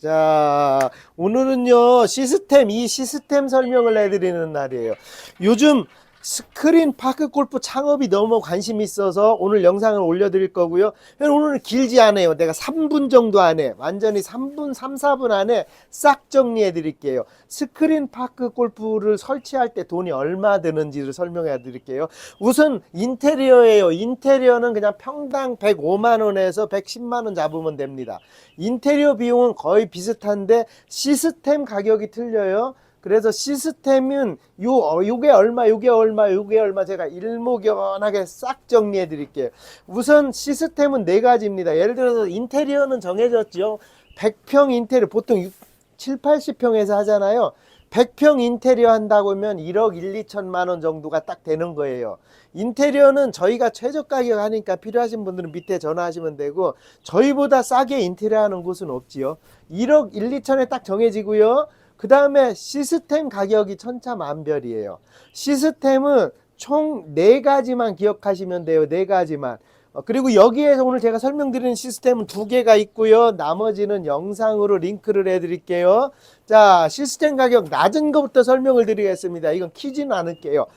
자, 오늘은요, 시스템, 이 시스템 설명을 해드리는 날이에요. 요즘 스크린 파크 골프 창업이 너무 관심이 있어서 오늘 영상을 올려드릴 거고요. 오늘은 길지 않아요. 내가 3분 정도 안에, 완전히 3분, 3, 4분 안에 싹 정리해 드릴게요. 스크린 파크 골프를 설치할 때 돈이 얼마 드는지를 설명해 드릴게요. 우선 인테리어예요. 인테리어는 그냥 평당 105만 원에서 110만 원 잡으면 됩니다. 인테리어 비용은 거의 비슷한데 시스템 가격이 틀려요. 그래서 시스템은 요 어, 요게 얼마 요게 얼마 요게 얼마 제가 일목요연하게 싹 정리해 드릴게요. 우선 시스템은 네 가지입니다. 예를 들어서 인테리어는 정해졌죠. 100평 인테리어 보통 6, 7, 80평에서 하잖아요. 100평 인테리어 한다고 하면 1억 1, 2천만 원 정도가 딱 되는 거예요. 인테리어는 저희가 최저 가격 하니까 필요하신 분들은 밑에 전화하시면 되고 저희보다 싸게 인테리어 하는 곳은 없지요. 1억 1, 2천에 딱 정해지고요. 그 다음에 시스템 가격이 천차만별이에요. 시스템은 총 네 가지만 기억하시면 돼요. 네 가지만. 어, 그리고 여기에서 오늘 제가 설명드리는 시스템은 두 개가 있고요. 나머지는 영상으로 링크를 해드릴게요. 자, 시스템 가격 낮은 것부터 설명을 드리겠습니다. 이건 키지는 않을게요.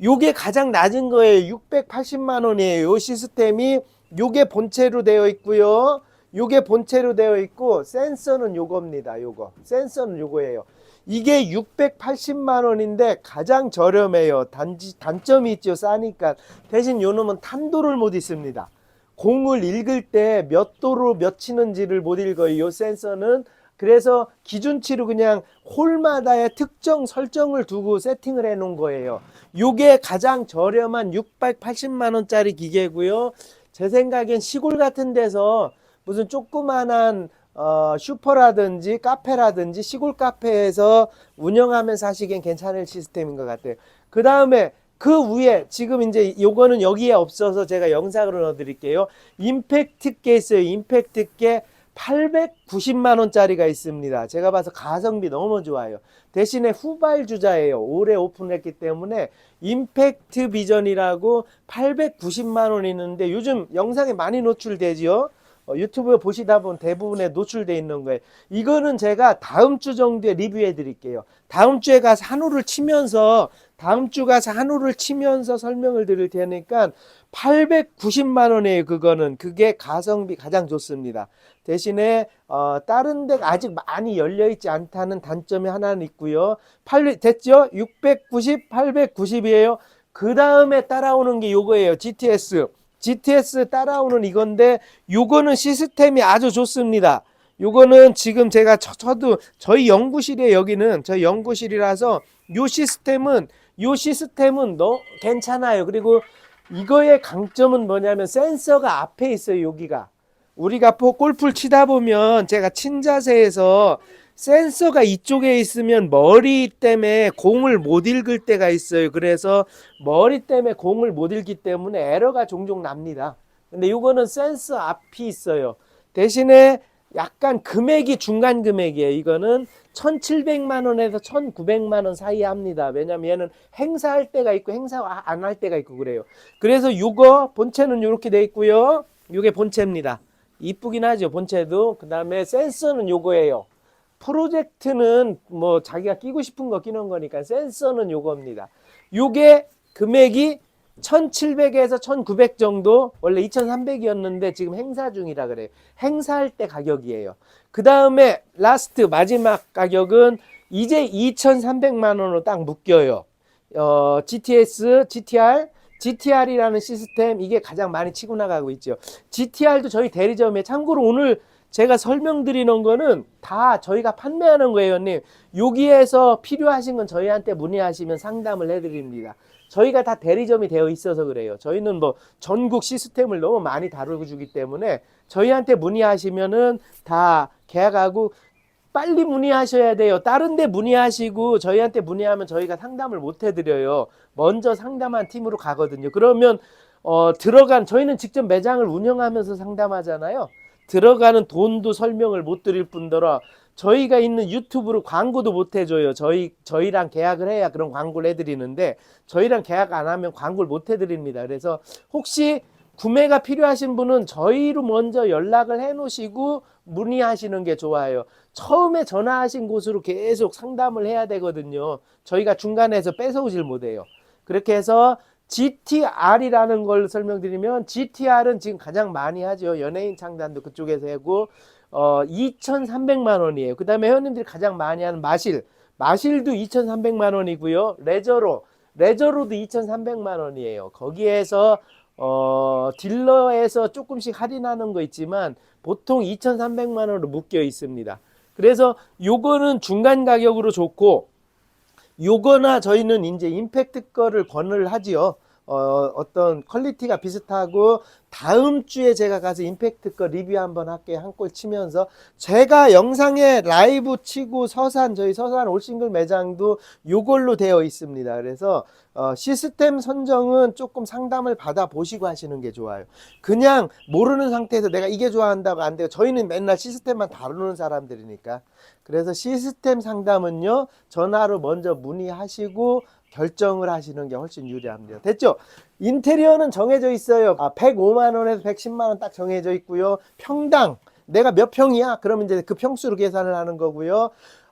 요게 가장 낮은 거예요. 680만 원이에요. 요 시스템이 요게 본체로 되어 있고요. 요게 본체로 되어 있고 센서는 요겁니다. 요거. 센서는 요거예요. 이게 680만 원인데 가장 저렴해요. 단지 단점이 있죠. 싸니까. 대신 요 놈은 탄도를 못 읽습니다. 공을 읽을 때 몇 도로 몇 치는지를 못 읽어요. 요 센서는 그래서 기준치로 그냥 홀마다의 특정 설정을 두고 세팅을 해 놓은 거예요. 요게 가장 저렴한 680만 원짜리 기계고요. 제 생각엔 시골 같은 데서 무슨 조그만한 어, 슈퍼라든지 카페라든지 시골 카페에서 운영하면서 하시기엔 괜찮을 시스템인 것 같아요. 그 다음에 그 위에 지금 이제 요거는 여기에 없어서 제가 영상으로 넣어 드릴게요. 임팩트께 있어요. 임팩트께 890만 원짜리가 있습니다. 제가 봐서 가성비 너무 좋아요. 대신에 후발주자예요. 올해 오픈했기 때문에 임팩트 비전이라고 890만 원 있는데 요즘 영상에 많이 노출되지요. 어, 유튜브에 보시다 보면 대부분에 노출돼 있는 거예요. 이거는 제가 다음 주 정도에 리뷰해 드릴게요. 다음 주에 가서 한우를 치면서 다음 주 가서 한우를 치면서 설명을 드릴 테니까 890만 원이에요. 그거는 그게 가성비 가장 좋습니다. 대신에 어, 다른 데가 아직 많이 열려 있지 않다는 단점이 하나는 있고요. 8 됐죠? 690, 890이에요. 그 다음에 따라오는 게 요거예요. GTS. GTS 따라오는 이건데 요거는 시스템이 아주 좋습니다. 요거는 지금 제가 저, 저도 저희 연구실에 여기는 저희 연구실이라서 요 시스템은 요 시스템은 너 괜찮아요. 그리고 이거의 강점은 뭐냐면 센서가 앞에 있어요. 여기가 우리가 포 골프를 치다 보면 제가 친자세에서 센서가 이쪽에 있으면 머리 때문에 공을 못 읽을 때가 있어요. 그래서 머리 때문에 공을 못 읽기 때문에 에러가 종종 납니다. 근데 이거는 센서 앞이 있어요. 대신에 약간 금액이 중간 금액이에요. 이거는 1,700만 원에서 1,900만 원 사이 합니다. 왜냐면 얘는 행사할 때가 있고 행사 안 할 때가 있고 그래요. 그래서 이거 본체는 이렇게 돼 있고요. 이게 본체입니다. 이쁘긴 하죠. 본체도. 그다음에 센서는 요거예요. 프로젝트는 뭐 자기가 끼고 싶은 거 끼는 거니까 센서는 요겁니다. 요게 금액이 1700에서 1900 정도 원래 2300이었는데 지금 행사 중이라 그래요. 행사할 때 가격이에요. 그 다음에 라스트 마지막 가격은 이제 2300만 원으로 딱 묶여요. 어, GTS, GTR, GTR이라는 시스템 이게 가장 많이 치고 나가고 있죠. GTR도 저희 대리점에 참고로 오늘 제가 설명드리는 거는 다 저희가 판매하는 거예요, 형님. 여기에서 필요하신 건 저희한테 문의하시면 상담을 해드립니다. 저희가 다 대리점이 되어 있어서 그래요. 저희는 뭐 전국 시스템을 너무 많이 다루고 주기 때문에 저희한테 문의하시면은 다 계약하고 빨리 문의하셔야 돼요. 다른 데 문의하시고 저희한테 문의하면 저희가 상담을 못 해드려요. 먼저 상담한 팀으로 가거든요. 그러면 어, 들어간 저희는 직접 매장을 운영하면서 상담하잖아요. 들어가는 돈도 설명을 못 드릴 뿐더러 저희가 있는 유튜브로 광고도 못 해줘요. 저희 저희랑 계약을 해야 그런 광고를 해드리는데 저희랑 계약 안 하면 광고를 못 해드립니다. 그래서 혹시 구매가 필요하신 분은 저희로 먼저 연락을 해 놓으시고 문의하시는 게 좋아요. 처음에 전화하신 곳으로 계속 상담을 해야 되거든요. 저희가 중간에서 뺏어오질 못해요. 그렇게 해서 GTR이라는 걸 설명드리면 GTR은 지금 가장 많이 하죠. 연예인 창단도 그쪽에서 하고 어 2,300만 원이에요. 그다음에 회원님들이 가장 많이 하는 마실 마실도 2,300만 원이고요. 레저로 레저로도 2,300만 원이에요. 거기에서 어 딜러에서 조금씩 할인하는 거 있지만 보통 2,300만 원으로 묶여 있습니다. 그래서 요거는 중간 가격으로 좋고 요거나 저희는 이제 임팩트 거를 권을 하지요. 어, 어떤 퀄리티가 비슷하고 다음 주에 제가 가서 임팩트 거 리뷰 한번 할게요. 한 골 치면서 제가 영상에 라이브 치고 서산 저희 서산 올싱글 매장도 요걸로 되어 있습니다. 그래서 어, 시스템 선정은 조금 상담을 받아 보시고 하시는 게 좋아요. 그냥 모르는 상태에서 내가 이게 좋아한다고 안 돼요. 저희는 맨날 시스템만 다루는 사람들이니까. 그래서 시스템 상담은요, 전화로 먼저 문의하시고 결정을 하시는 게 훨씬 유리합니다. 됐죠? 인테리어는 정해져 있어요. 아, 105만 원에서 110만 원 딱 정해져 있고요. 평당 내가 몇 평이야? 그러면 이제 그 평수로 계산을 하는 거고요.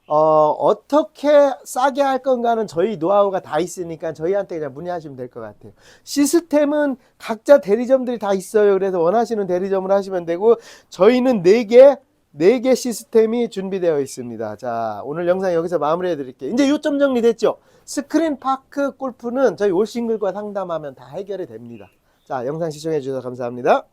어, 어떻게 싸게 할 건가는 저희 노하우가 다 있으니까 저희한테 그냥 문의하시면 될 것 같아요. 시스템은 각자 대리점들이 다 있어요. 그래서 원하시는 대리점을 하시면 되고 저희는 4개, 4개 시스템이 준비되어 있습니다. 자, 오늘 영상 여기서 마무리해 드릴게요. 이제 요점 정리 됐죠? 스크린 파크 골프는 저희 올싱글과 상담하면 다 해결이 됩니다. 자, 영상 시청해 주셔서 감사합니다.